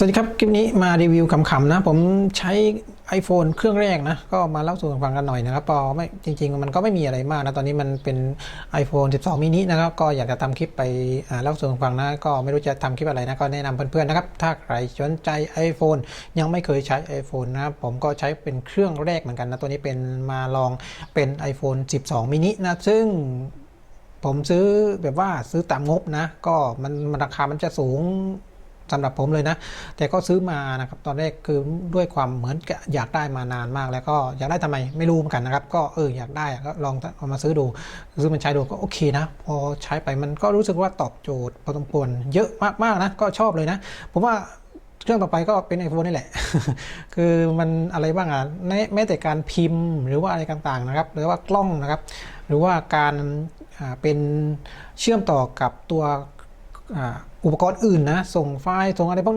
สวัสดีครับ คลิปนี้มารีวิวขำๆนะ ผมใช้ iPhone เครื่องแรกนะ ก็มาเล่าสู่กันฟังกันหน่อยนะครับพอไม่จริง ๆ มันก็ไม่มีอะไรมากนะ ตอนนี้มันเป็น iPhone 12 mini นะครับ ก็อยากจะทำคลิปไปเล่าสู่กันฟังนะ ก็ไม่รู้จะทำคลิปอะไรนะ ก็แนะนำเพื่อนๆนะครับ ถ้าใครสนใจ iPhone ยังไม่เคยใช้ iPhone นะผมก็ใช้เป็นเครื่องแรกเหมือนกันนะ ตัวนี้เป็นมาลองเป็น iPhone 12 mini นะ ซึ่งผมซื้อแบบว่าซื้อตามงบนะ ก็มันราคามันจะสูง สำหรับผมเลยนะ แต่ก็ซื้อมานะครับตอนแรกคือด้วยความเหมือนอยากได้มานานมาก แล้วก็อยากได้ทำไมไม่รู้เหมือนกันนะครับ ก็เอออยากได้ก็ลองเอามาซื้อดู ซื้อมันใช้ดูก็โอเคนะ พอใช้ไปมันก็รู้สึกว่าตอบโจทย์พอสมควรเยอะมากๆนะก็ชอบเลยนะผมว่าเครื่องต่อไปก็เป็น iPhone นี่แหละ คือมันอะไรบ้างอะแม้แม้แต่การพิมพ์หรือว่าอะไรต่างๆนะครับ หรือว่ากล้องนะครับ หรือว่าการเป็นเชื่อมต่อกับตัว อุปกรณ์อื่นนะส่งไฟล์ส่งอะไรพวกนี้